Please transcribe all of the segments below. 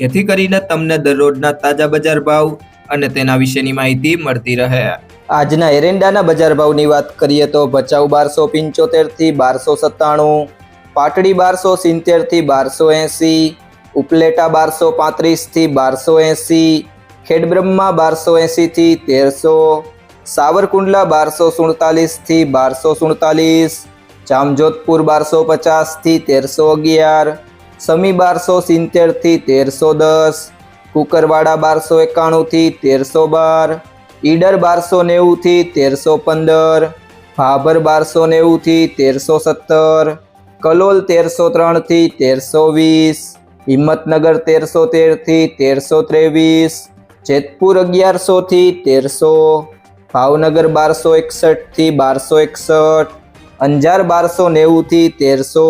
જેથી કરીને તમને દરરોજના તાજા બજાર ભાવ અને તેના વિશેની માહિતી મળતી રહે. આજના એરંડાના બજાર ભાવની વાત કરીએ તો ભચાઉ બારસો પંચોતેરથી બારસો સત્તાણું, પાટડી બારસો સિત્તેરથી બારસો એંસી, ઉપલેટા બારસો પાંત્રીસથી બારસો એંસી, ખેડબ્રહ્મા બારસો એંસીથી તેરસો, સાવરકુંડલા બારસો સુડતાલીસથી બારસો સુડતાલીસ, જામજોધપુર બારસો પચાસથી તેરસો અગિયાર સમી બારસો સિત્તેરથી તેરસો દસ, કુકરવાડા બારસો એકાણુંથી તેરસો બાર, ઈડર બારસો નેવુંથી તેરસો પંદર, ભાભર બારસો નેવુંથી તેરસો સત્તર, કલોલ તેરસો ત્રણથી તેરસો વીસ, હિંમતનગર તેરસો તેરથી તેરસો ત્રેવીસ, જેતપુર અગિયારસોથી તેરસો, ભાવનગર બારસો એકસઠથી બારસો એકસઠ, અંજાર બારસો નેવુંથી તેરસો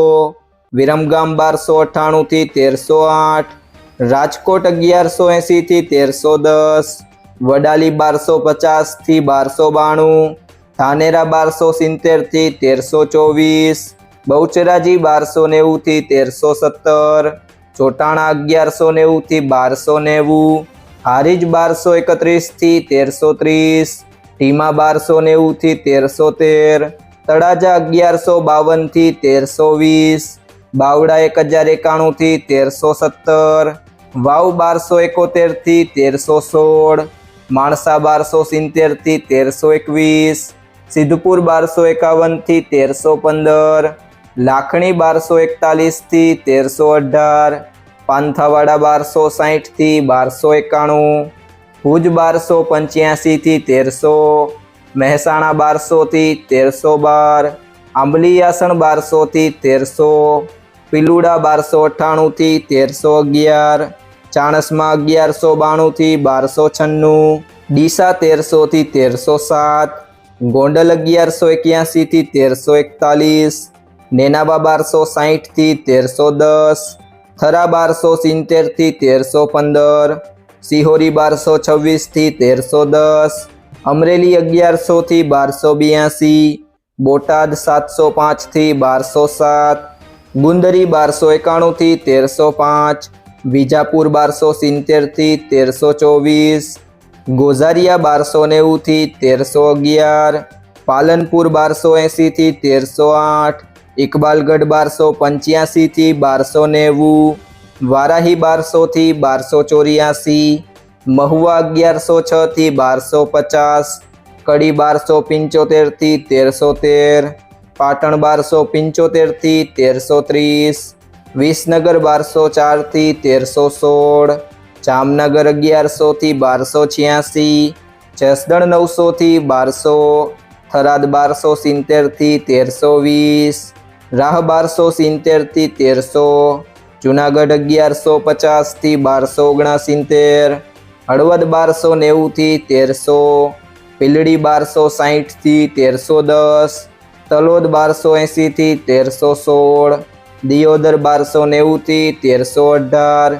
વિરમગામ બારસો અઠ્ઠાણુંથી તેરસો આઠ, રાજકોટ અગિયારસો એંસીથી તેરસો દસ, વડાલી બારસો પચાસથી બારસો બાણું, ધાનેરા બારસો સિત્તેરથી તેરસો ચોવીસ, બહુચરાજી બારસો નેવુંથી તેરસો સત્તર, ચોટાણા અગિયારસો નેવુંથી બારસો નેવું, હારીજ બારસો એકત્રીસથી તેરસો ત્રીસ ટીમા બારસો નેવુંથી તેરસો તેર, તળાજા અગિયારસો બાવનથી તેરસો વીસ બાવડા એક હજાર એકાણુંથી તેરસો સત્તર, વાવ બારસો એકોતેરથી તેરસો સોળ, માણસા બારસો સિત્તેરથી તેરસો એકવીસ, સિદ્ધપુર બારસો એકાવનથી તેરસો પંદર, લાખણી બારસો એકતાલીસથી તેરસો અઢાર, પાંથાવાડા બારસો સાહીઠથી બારસો એકાણું, ભુજ બારસો પંચ્યાસીથી તેરસો, મહેસાણા બારસોથી તેરસો બાર આંબલીયાસણ બારસોથી તેરસો પિલુડા બારસો અઠ્ઠાણુંથી તેરસો અગિયાર, ચાણસમાં અગિયારસો બાણુંથી બારસો છન્નું, ડીસા તેરસોથી તેરસો સાત, ગોંડલ અગિયારસો એક્યાસીથી તેરસો એકતાલીસ, નેનાબા બારસો સાહીઠથી તેરસો દસ, થરા બારસો સિત્તેરથી તેરસો પંદર, સિહોરી બારસો છવ્વીસથી તેરસો દસ, અમરેલી અગિયારસોથી બારસો બ્યાસી, બોટાદ સાતસો પાંચથી બારસો સાત ગુંદરી બારસો એકાણુંથી તેરસો પાંચ, વિજાપુર બારસો સિત્તેરથી તેરસો ચોવીસ, ગોઝારિયા બારસો નેવુંથી તેરસો અગિયાર, પાલનપુર બારસો એંસીથી તેરસો આઠ, ઇકબાલગઢ બારસો પંચ્યાસીથી બારસો નેવું, વારાહી બારસોથી બારસો ચોર્યાસી, મહુવા અગિયારસો છથી બારસો પચાસ, કડી બારસો પંચોતેરથી તેરસો તેર પાટણ બારસો પંચોતેરથી તેરસો ત્રીસ, વિસનગર બારસો ચારથી તેરસો સોળ, જામનગર અગિયારસોથી બારસો છ્યાસી, જસદણ નવસોથી બારસો, થરાદ બારસો સિત્તેરથી તેરસો વીસ, રાહ બારસો સિત્તેરથી તેરસો, જુનાગઢ અગિયારસો પચાસથી બારસો ઓગણસિત્તેર, હળવદ બારસો નેવુંથી તેરસો, પીલડી બારસો સાહીઠથી તેરસો દસ તલોદ બારસો એંસીથી તેરસો સોળ દિયોદર બારસો નેવુંથી તેરસો અઢાર